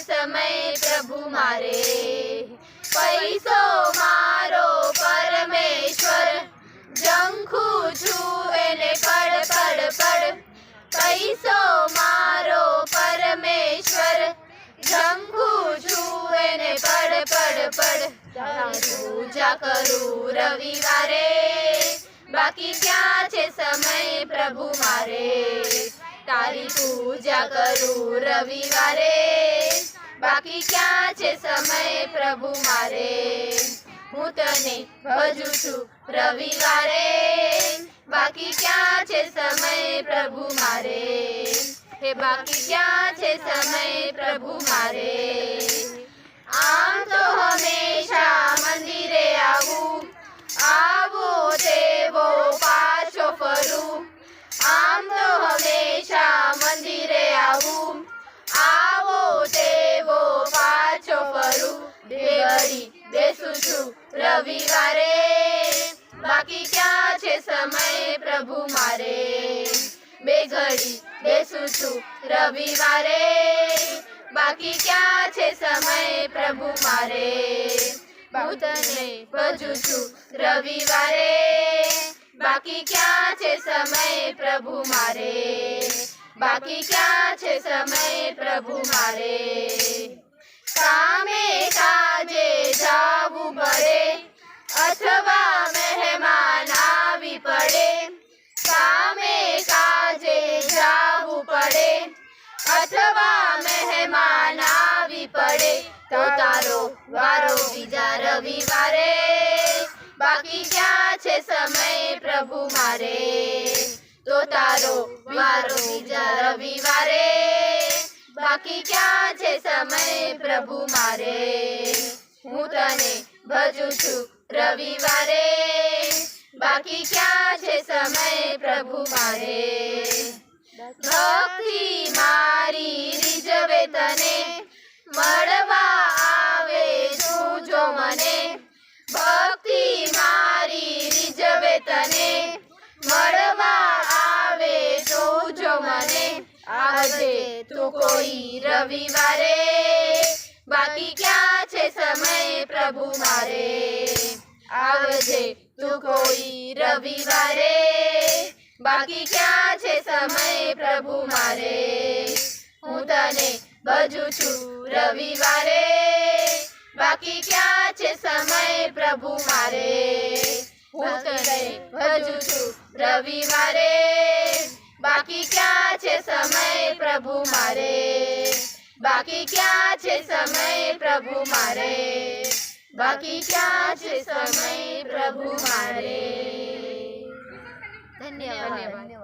સમય પ્રભુ મારે. પૈસો મારો પરમેશ્વર. જંખું છું એને પડ પડ પડ. પૈસો મારો પરમેશ્વર. જંખું છું એને પડ પડ પડ. પૂજા કરું રવિવારે. બાકી ક્યાં છે સમય પ્રભુ મારે? તારી પૂજા કરું રવિવારે. બાકી ક્યાં છે સમય? પ્રભુ મારે. હું તને ભજું છું રવિવારે. બાકી ક્યાં છે સમય? પ્રભુ મારે. હે બાકી ક્યાં છે સમય? પ્રભુ મારે. આમ બેસું છું રવિવારે બાકી ક્યાં છે સમય પ્રભુ મારે બે ઘડી બેસું છું રવિવારે બાકી ક્યાં છે સમય પ્રભુ મારે હું તને ભજું છું રવિવારે બાકી ક્યાં છે સમય પ્રભુ મારે બાકી ક્યાં છે સમય પ્રભુ મારે કામે કાજે જાવું પડે, અથવા મહેમાન આવી પડે. કામે કાજે જાવું પડે, અથવા મહેમાન આવી પડે. તો તારો વારો બીજા રવિવારે, બાકી ક્યાં છે સમય પ્રભુ મારે? તો તારો વારો બીજા રવિવારે બાકી ક્યાં છે સમય પ્રભુ મારે હું તને ભજું છું રવિવારે બાકી ક્યાં છે સમય પ્રભુ મારે ભક્તિ મારી રીઝવે તને મળવા આવે તું જો મને ભક્તિ મારી રીઝવે તને મળવા આજે તું કોઈ રવિવારે બાકી ક્યાં છે સમય પ્રભુ મારે? આવજે તું કોઈ રવિવારે બાકી ક્યાં છે સમય પ્રભુ મારે? હું તને ભજું છું રવિવારે બાકી ક્યાં છે સમય પ્રભુ મારે? હું તને ભજું છું રવિવારે બાકી ક્યાં છે સમય પ્રભુ મારે બાકી ક્યાં છે સમય પ્રભુ મારે બાકી ક્યાં છે સમય પ્રભુ મારે ધન્યવાદ